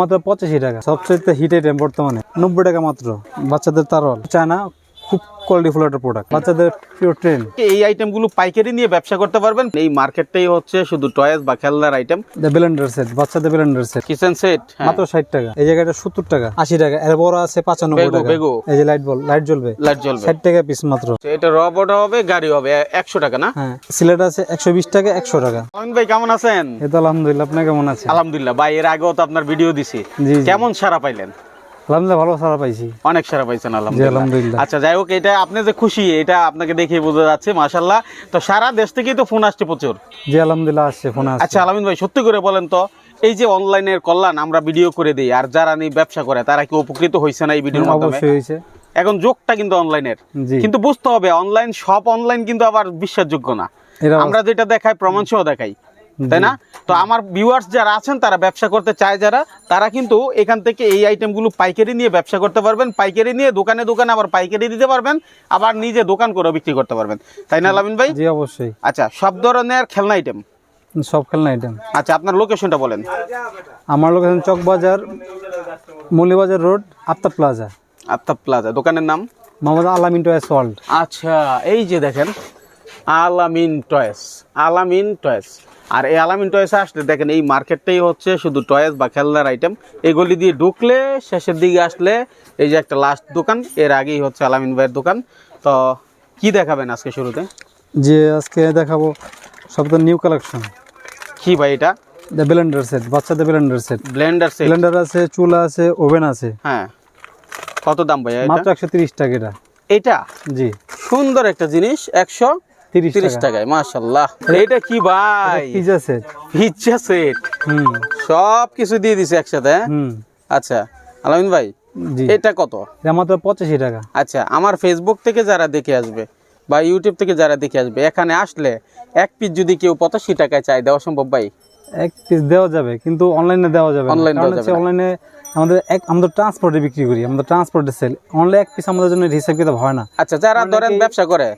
মাত্র পঁচাশি টাকা। সবচেয়ে হিট আইটেম বর্তমানে। নব্বই টাকা মাত্র। বাচ্চাদের তারল চায়না কোয়ালিটি ফুল একটা প্রোডাক্ট বাচ্চাদের পিওর ট্রেন এই আইটেমগুলো পাইকারি নিয়ে ব্যবসা করতে পারবেন। এই মার্কেটটাই হচ্ছে শুধু টয়েস বা খেলনার আইটেম ব্লেন্ডার সেট বাচ্চাদের ব্লেন্ডার সেট কিচেন সেট মাত্র ষাট টাকা। এই জায়গাটা সত্তর টাকা আশি টাকা। এর বড় আছে পাঁচানব্বই বেগো, টাকা। এই যে লাইট বল লাইট জ্বলবে। লাইট জ্বলবে। ষাট টাকা পিস মাত্র। এটা রবট হবে গাড়ি হবে। একশো টাকা না? হ্যাঁ। সিলেট আছে একশো বিশ টাকা একশো টাকা। আলমিন ভাই কেমন আছেন? এই তো আলহামদুলিল্লাহ আপনি কেমন আছেন? আলহামদুলিল্লাহ। ভাই এর আগেও তো আপনার ভিডিও দিছি। কেমন সারা পাইলেন? আলহামদুলিল্লাহ ভালো সারা পাইছি। অনেক সারা পাইছেন আলহামদুলিল্লাহ। আচ্ছা যাই হোক এটা আপনি যে খুশি এটা আপনাকে দেখে বোঝা যাচ্ছে মাশাল্লাহ তো সারা দেশ থেকেই তো ফোন আসছে প্রচুর। জি আলহামদুলিল্লাহ আসছে ফোন আসছে। আচ্ছা আলামিন ভাই সত্যি করে বলেন তো এই যে অনলাইনের কল্যাণ আমরা ভিডিও করে দিই আর যারা নিয়ে ব্যবসা করে তারা কি উপকৃত হয়েছে না এই ভিডিওর মাধ্যমে? অবশ্যই হয়েছে এখন যোগটা কিন্তু অনলাইনের। কিন্তু বুঝতে হবে অনলাইন সব অনলাইন কিন্তু আবার বিশ্বাসযোগ্য না। আমরা যেটা দেখাই প্রমাণ সহ দেখাই। তাই না? তো আমার ভিউয়ার্স যারা আছেন তারা ব্যবসা করতে চায় যারা তারা কিন্তু এখান থেকে এই আইটেমগুলো পাইকারি নিয়ে ব্যবসা করতে পারবেন। পাইকারি নিয়ে দোকানে দোকানে আবার পাইকারি দিতে পারবেন আবার নিজে দোকান করে বিক্রি করতে পারবেন। তাই না লামিন ভাই? জি অবশ্যই। আচ্ছা সব ধরনের খেলনা আইটেম সব খেলনা আইটেম আচ্ছা আপনার লোকেশনটা বলেন। আমার location Chawkbazar Moulibazar road Aftab plaza. Aftab plaza দোকানের নাম? মোহাম্মদ আলামিন টয়েস ওয়ার্ল্ড। আচ্ছা এই যে দেখেন আলামিন টয়েস আলামিন টয়েস। আর এই আলামিন টয়েসে আসলে দেখেন এই মার্কেটটাই হচ্ছে শুধু টয়েস বা খেলনার আইটেম এগুলি দিয়ে ঢুকলে শেষের দিকে আসলে এই যে একটা লাস্ট দোকান এর আগেই হচ্ছে আলামিন ভাইয়ের দোকান। তো কি দেখাবেন আজকে শুরুতে? যে আজকে দেখাবো সব তো নিউ কালেকশন কি ভাই এটা? ব্লেন্ডার সেট বাচ্চাদের blender set blender set blender আছে চুলা আছে ওভেন আছে। হ্যাঁ। কত দাম এটা? মাত্র একশো তিরিশ টাকা এটা। এটা? জি। সুন্দর একটা জিনিস একশো তিরিশ তিরিশ টাকা। টাকায় মাশাল্লাহ। এটা কি ভাই? পিজা সেট পিজ্জা সেট হুম। সব কিছু দিয়ে দিছে একসাথে হ্যাঁ? হুম। আচ্ছা আলামিন ভাই এটা কত? এটা মাত্র পঁচাশি টাকা। আচ্ছা আমার ফেসবুক থেকে যারা দেখে আসবে বা ইউটিউব থেকে যারা দেখে আসবে এখানে আসলে এক পিস যদি কেউ পঁচাশি টাকায় চাই দেওয়া সম্ভব ভাই? এক পিস দেওয়া যাবে কিন্তু অনলাইনে দেওয়া যাবে Online দেওয়া যাবে না। অনলাইনে আমাদের এক আমাদের ট্রান্সপোর্টে বিক্রি করি আমাদের ট্রান্সপোর্টে সেল অনলাইন এক পিস আমাদের জন্য হিসাব কিতাব হয় না। আচ্ছা যারা ধরেন ব্যবসা করে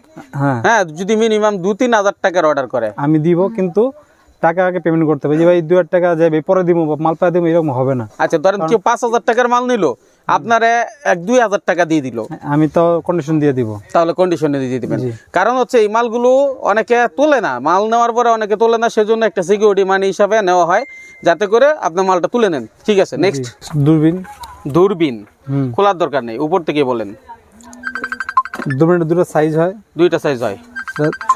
হ্যাঁ। হ্যাঁ যদি মিনিমাম দু তিন হাজার টাকার অর্ডার করে। আমি দিব কিন্তু টাকা আগে পেমেন্ট করতে হবে। যে ভাই দু হাজার টাকা যাবে পরে দিব মাল পাই দিব এরকম হবে না। আচ্ছা ধরেন কেউ পাঁচ হাজার টাকার মাল নিল আপনারে এক দুই হাজার টাকা দিয়ে দিল। আমি তো কন্ডিশন দিয়ে দিব। তাহলে কন্ডিশনে দিয়ে দিবেন। কারণ হচ্ছে এই মালগুলো অনেকে তোলে না। মাল নেওয়ার পরে অনেকে তোলে না সেজন্য একটা সিকিউরিটি মানি হিসাবে নেওয়া হয় যাতে করে আপনার মালটা তুলে নেন। ঠিক আছে নেক্সট দূরবীন। দূরবীন। খোলার দরকার নেই উপর থেকে বলেন। দূরবীনের দুটো সাইজ হয়। দুইটা সাইজ হয়।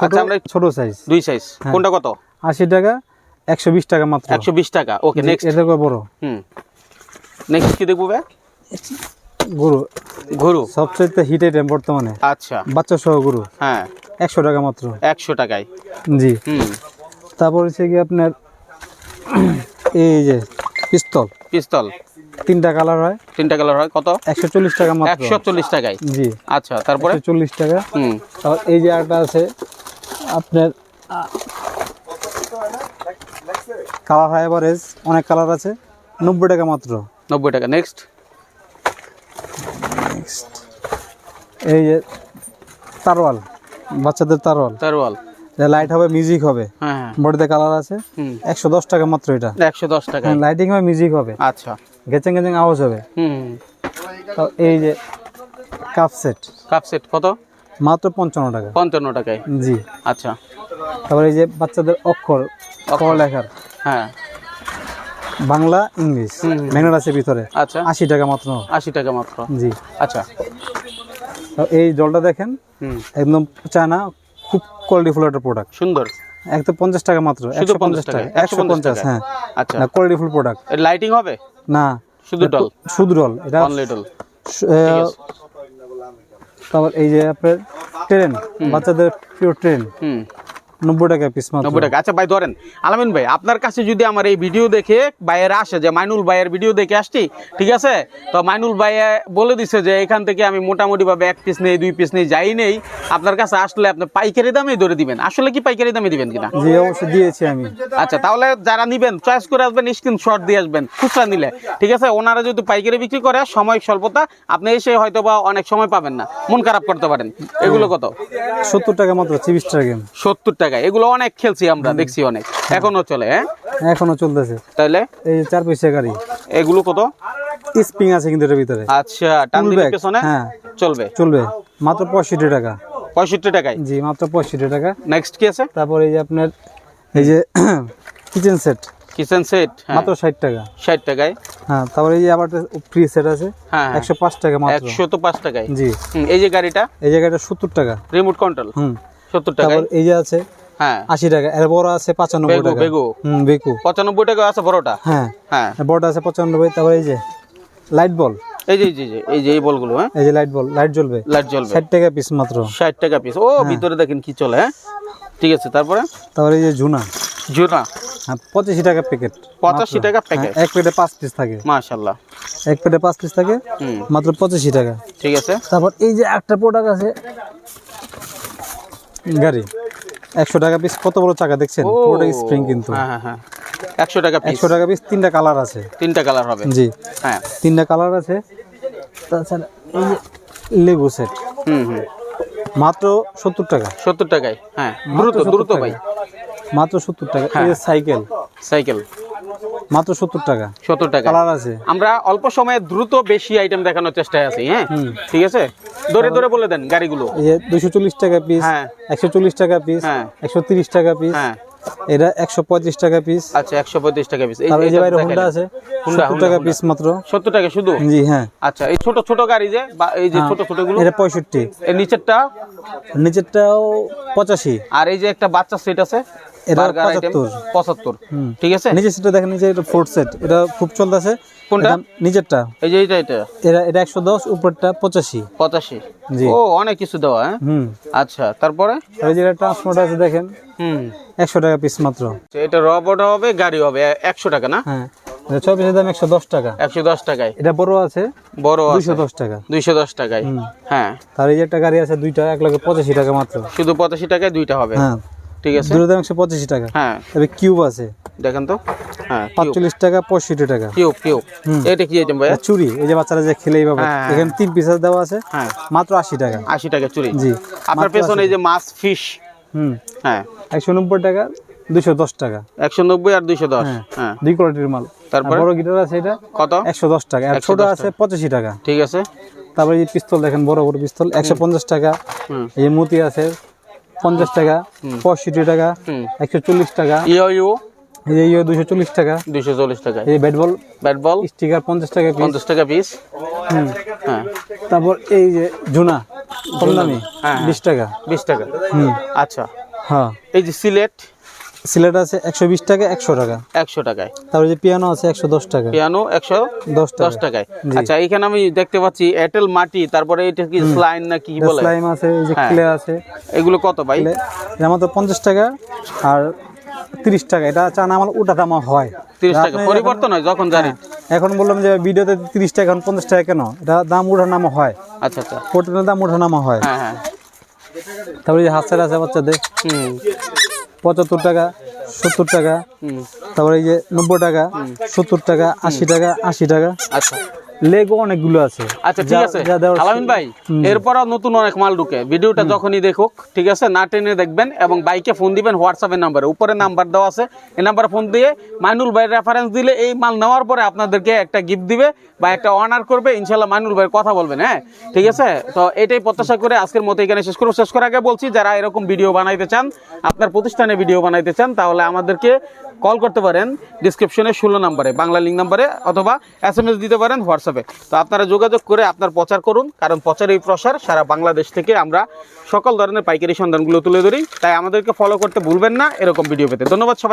আচ্ছা, আমরা- ছোট সাইজ দুই সাইজ কোনটা কত? আশি টাকা একশো বিশ টাকা মাত্র। একশো বিশ টাকা। ওকে নেক্সট এটা বড়। হুম। নেক্সট কি দেখব ভাই? গরু। গরু? সবচেয়ে হিট আইটেম বর্তমানে। আচ্ছা। বাচ্চা সহ গরু। হ্যাঁ। একশো টাকা মাত্র। একশো টাকায়? জি। হুম। তারপর হচ্ছে কি আপনার এই যে পিস্তল। পিস্তল। তিনটা কালার হয়। তিনটা কালার হয়। কত? একশো চল্লিশ টাকা মাত্র। একশো চল্লিশ টাকায়? জি। আচ্ছা তারপরে? চল্লিশ টাকা। হুম। তারপর এই যে একটা আছে আপনার কালার হয় এভারেজ অনেক কালার আছে। নব্বই টাকা মাত্র। নব্বই টাকা। নেক্সট এই যে তারওয়াল বাচ্চাদের তারওয়াল। তারওয়াল। লাইট হবে মিউজিক হবে। হ্যাঁ হ্যাঁ। বডিতে কালার আছে। একশো দশ টাকা মাত্র এটা। একশো দশ টাকায় লাইটিং হবে মিউজিক হবে। আচ্ছা। গেচেং গেচেং আওয়াজ হবে। এই যে কাপ সেট কাপ সেট কত? মাত্র পঞ্চান্ন টাকা। পঞ্চান্ন টাকায়। জি। আচ্ছা। তারপরে এই যে বাচ্চাদের অক্ষর। অক্ষর লেখার। হ্যাঁ। বাংলা ইংলিশ। ম্যানুয়াল আছে ভিতরে। আচ্ছা। আশি টাকা মাত্র। আশি টাকা মাত্র। জি। আচ্ছা। এই জলটা দেখেন একদম চায়না খুব কোয়ালিটি ফুল একটা প্রোডাক্ট সুন্দর। একদম পঞ্চাশ টাকা মাত্র একশো পঞ্চাশ টাকা একশো পঞ্চাশ হ্যাঁ। আচ্ছা। না কোয়ালিটি ফুল প্রোডাক্ট লাইটিং হবে? না। শুধু ডল শুধু রল এটা অনলি ডল তারপর এই যে আপনার ট্রেন বাচ্চাদের পিওর ট্রেন হুম। নব্বই টাকা পিস মাত্র। নব্বই টাকা। আচ্ছা ভাই ধরেন আলামিন ভাই আপনার কাছে যদি আমার এই ভিডিও দেখে বাইরে আসে যে মাইনুল ভাইয়ের ভিডিও দেখে আসছি ঠিক আছে? তো মাইনুল ভাই বলে দিছে যে এখান থেকে আমি মোটামুটি ভাবে এক পিস নেই দুই পিস নেই যাই নেই আপনার কাছে আসলে আপনি পাইকারি দামেই ধরে দিবেন। আসলে কি পাইকারি দামে দিবেন কিনা? জি অবশ্যই দিয়েছি আমি। আচ্ছা তাহলে যারা নিবেন চয়েস করে আসবেন স্ক্রিন শট দিয়ে আসবেন খুচরা নিলে ঠিক আছে? ওনারা যদি পাইকারি বিক্রি করে সময় স্বল্পতা আপনি এসে হয়তো বা অনেক সময় পাবেন না মন খারাপ করতে পারেন। এগুলো কত? সত্তর টাকা মাত্র চিবিশ টাকা। গেম সত্তর টাকা। টাকা এগুলো অনেক খেলছি আমরা দেখছি অনেক। এখনও চলে হ্যাঁ? এখনও চলতেছে। তাহলে এই চার পয়সা গাড়ি। এগুলো কত? স্প্রিং আছে কিন্তু এটার ভিতরে। আচ্ছা টান দিলে পেছনে? হ্যাঁ। চলবে? চলবে। মাত্র পঁয়ষট্টি টাকা। পঁয়ষট্টি টাকায়? জি মাত্র পঁয়ষট্টি টাকা। নেক্সট কি আছে? তারপর এই যে আপনার এই যে কিচেন সেট কিচেন সেট মাত্র ষাট টাকা। ষাট টাকায়? হ্যাঁ তারপরে এই যে আবার ফ্রি সেট আছে। হ্যাঁ একশো পাঁচ টাকা মাত্র। একশো তো পাঁচ টাকায়? জি। এই যে গাড়িটা? এই জায়গাটা সত্তর টাকা। রিমোট কন্ট্রোল হুম। সত্তর টাকায়? তারপর এই যে আছে হ্যাঁ। আশি টাকা। এর বড় আছে পঁচানব্বই বেগু টাকা। বেগু। হুম পঁচানব্বই টাকা আছে বড়টা? হ্যাঁ। হ্যাঁ। বড়টা আছে পঁচানব্বই তারপরে এই যে লাইট বল এই যে এই যে, এই যে এই যে বলগুলো হ্যাঁ? এই যে লাইট বল লাইট জ্বলবে। লাইট জ্বলবে। ষাট টাকা পিস মাত্র। ষাট টাকা পিস ও ভিতরে দেখেন কি চলে হ্যাঁ? ঠিক আছে তারপরে? তারপরে এই যে ঝুনা। জুনা হ্যাঁ পঁচাশি টাকা প্যাকেট পঁচাশি টাকা প্যাকেট এক প্লেটে পাঁচ পিস থাকে। মাশাল্লাহ এক প্লেটে পাঁচ পিস থাকে হুম। মাত্র পঁচাশি টাকা। ঠিক আছে। তারপর এই যে একটা প্রোডাক্ট আছে গাড়ি। একশো টাকা পিস কত বড় চাকা দেখছেন? পুরোটা স্প্রিং কিন্তু। হ্যাঁ হ্যাঁ হ্যাঁ। একশো টাকা পিস একশো টাকা পিস তিনটা কালার আছে। তিনটা কালার হবে। জি। হ্যাঁ। তিনটা কালার আছে। তাছাড়া লেগো সেট হুম হুম। মাত্র সত্তর টাকা। সত্তর টাকায় হ্যাঁ। দ্রুত দ্রুত ভাই। মাত্র সত্তর টাকা। হ্যাঁ। এই যে সাইকেল সাইকেল মাত্র সত্তর টাকা। সত্তর টাকা। কালার আছে। আমরা অল্প সময়ে দ্রুত বেশি আইটেম দেখানোর চেষ্টায় আছি হ্যাঁ। ঠিক আছে? ধরে ধরে বলে দেন গাড়িগুলো। দুশো চল্লিশ টাকা পিস হ্যাঁ। একশো চল্লিশ টাকা পিস হ্যাঁ। একশো তিরিশ টাকা পিস হ্যাঁ। এটা একশো পঁয়ত্রিশ টাকা পিস আচ্ছা একশো পঁয়ত্রিশ টাকা পিস এই যে বাইরে হোন্ডা আছে হুন্ডা, টাকা পিস মাত্র। সত্তর টাকা শুধু? জি হ্যাঁ। আচ্ছা এই ছোট ছোট গাড়ি যে বা এই যে ছোট ছোটগুলো এটা পঁয়ষট্টি। এর নিচেরটা? নিচেরটাও পঁচাশি। আর এই যে একটা বাচ্চা সেট আছে? এটা বার্গার আইটেম 75 ঠিক আছে? নিচে সেটা দেখেন নিচে এটা ফোর্থ সেট এটা খুব চলতেছে। কোনটা? নিচেরটা এই যে এটা এটা এটা এটা একশো দশ উপরটা পঁচাশি। পঁচাশি। জি। ও অনেক কিছু দেওয়া হ্যাঁ? হুম। আচ্ছা তারপরে? এই যে ট্রান্সপোর্ট আছে দেখেন। হুম। একশো টাকা পিস মাত্র। আচ্ছা, এটা রবট হবে গাড়ি হবে একশো টাকা না? হ্যাঁ। ছয় পিসের দাম একশো দশ টাকা। একশো দশ টাকায়। এটা বড় আছে বড় দুইশো দশ টাকা। দুইশো দশ টাকায়। হ্যাঁ। তার এই যে একটা গাড়ি আছে দুইটা এক লাখ পঁচাশি টাকা মাত্র। শুধু পঁচাশি টাকায় দুইটা হবে। হ্যাঁ। ঠিক আছে? দুটো দাম একশো পঁচাশি টাকা। হ্যাঁ। তবে কিউব আছে। দেখেন তো। হ্যাঁ পাঁচচল্লিশ টাকা পঁয়ষট্টি টাকা। কিউব কিউব এটা কি আইটেম চুরি এই যে বাচ্চারা যে খেলে এইভাবে। হ্যাঁ। এখানে তিন পিসের দেওয়া আছে হ্যাঁ। মাত্র আশি টাকা। আশি টাকা চুরি। জি আপনার পেছনে এই যে মাছ ফিশ হুম। হ্যাঁ। একশো নব্বই টাকা দুশো দশ টাকা। একশো নব্বই আর দুইশো দশ। হ্যাঁ। হ্যাঁ। দুই কোয়ালিটির মাল। তারপরে? বড় গিটার আছে এটা কত? একশো দশ টাকা। আর ছোট আছে পঁচাশি টাকা। ঠিক আছে। তারপরে এই পিস্তল দেখেন বড় বড় পিস্তল একশো পঞ্চাশ টাকা। এই মতি আছে পঞ্চাশ টাকা পঁয়ষট্টি টাকা একশো চল্লিশ টাকা। ইউ এই যে দুশো চল্লিশ টাকা। দুশো চল্লিশ টাকা। এই bat ball bat ball? Sticker পঞ্চাশ টাকা পঞ্চাশ টাকা পিস হুম। হ্যাঁ। তারপর এই যে জুনা কম দামি হ্যাঁ। বিশ টাকা। বিশ টাকা। হুম। আচ্ছা। হ্যাঁ। এই যে সিলেট সিলেট আছে একশো বিশ টাকা একশো টাকা। একশো টাকায়। তারপরে যে পিয়ানো আছে একশো দশ টাকা। পিয়ানো একশো দশ দশ টাকায়। আচ্ছা এখানে আমি দেখতে পাচ্ছি এয়ারটেল মাটি তারপরে এটা কি স্লাইন না কি বলে? স্লাইম আছে এই যে হ্যাঁ। ক্লে আছে। এগুলো কত ভাই? এটা আমাদের পঞ্চাশ টাকা আর তিরিশ টাকা। এটা চান আমার ওটা দাম হয়। তিরিশ টাকা। পরিবর্তন হয় যখন জানি এখন বললাম যে ভিডিওতে তিরিশ টাকা এখন পঞ্চাশ টাকা কেন? এটা দাম উঠা নামা হয়। আচ্ছা আচ্ছা। প্রোটিনের দাম উঠা নামা হয়। হ্যাঁ হ্যাঁ। তারপরে যে হাত আছে বাচ্চাদের হুম। পঁচাত্তর টাকা সত্তর টাকা তারপরে এই যে নব্বই টাকা সত্তর টাকা আশি টাকা আশি টাকা। আচ্ছা। লেগও অনেকগুলো আছে। আচ্ছা ঠিক আছে। আলামিন ভাই এরপরও নতুন অনেক মাল ঢুকে। ভিডিওটা যখনই দেখুক ঠিক আছে না টেনে দেখবেন এবং বাইকে ফোন দিবেন হোয়াটসঅ্যাপের নাম্বারে। উপরে নাম্বার দেওয়া আছে এই নাম্বারে ফোন দিয়ে মাইনুল ভাই রেফারেন্স দিলে এই মাল নেওয়ার পরে আপনাদেরকে একটা গিফট দিবে বা একটা অনার করবে। ইনশাল্লাহ মাইনুল ভাইয়ের কথা বলবেন হ্যাঁ? ঠিক আছে? তো এটাই প্রত্যাশা করে আজকের মতো এখানে শেষ করব। শেষ করার আগে বলছি যারা এরকম ভিডিও বানাইতে চান আপনার প্রতিষ্ঠানে ভিডিও বানাইতে চান তাহলে আমাদেরকে কল করতে পারেন। ডিসক্রিপশনে ষোলো নাম্বারে বাংলা লিঙ্ক নাম্বারে অথবা এস এম এস দিতে পারেন হোয়াটসঅ্যাপে তো আপনারা যোগাযোগ করে আপনার প্রচার করুন, কারণ প্রচার এই প্রসার, সারা বাংলাদেশ থেকে আমরা সকল ধরনের পাইকারি সন্ধানগুলো তুলে ধরি। তাই আমাদেরকে ফলো করতে ভুলবেন না, এরকম ভিডিও পেতে। ধন্যবাদ সবাই